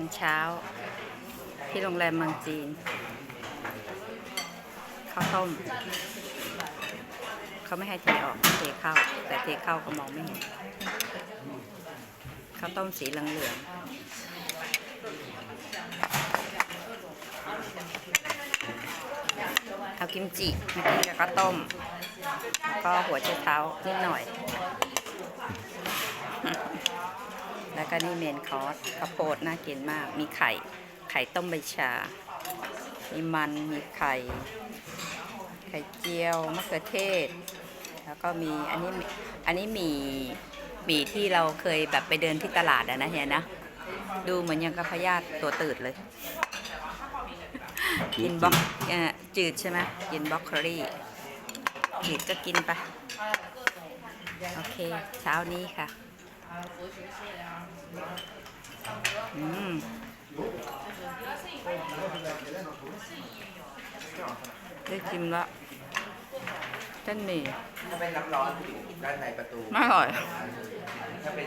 านเช้า ที่โรงแรมเมืองจีนข้าวต้มเขาไม่ให้เทออกเทเข้า แต่เทเข้าก็มองไม่เห็นข้าวต้มสีเหลืองเอากิมจิมากินกับข้าวต้ม ก็หัวไชเท้านิดหน่อย แล้ว ก็นี่เมนคอร์สข้าวโพดน่ากินมาก มีไข่ ไข่ต้มใบชา มีมัน มีไข่ ไข่เจียว มะเขือเทศ แล้วก็มี อันนี้ อันนี้หมีหมีที่เราเคยแบบไปเดินที่ตลาดอะนะเฮียนะ ดูเหมือนยังกับพยาธิตัวตืดเลย กินบล็อกเอ่อจืดใช่ไหมกินบล็อกโคลี่จืดก็กินไป โอเค เช้านี้ค่ะ อืมได้กินละเส้นหมี่ถ้าเป็นน้ำร้อนอยู่ด้านในประตู ไม่อร่อย ถ้าเป็น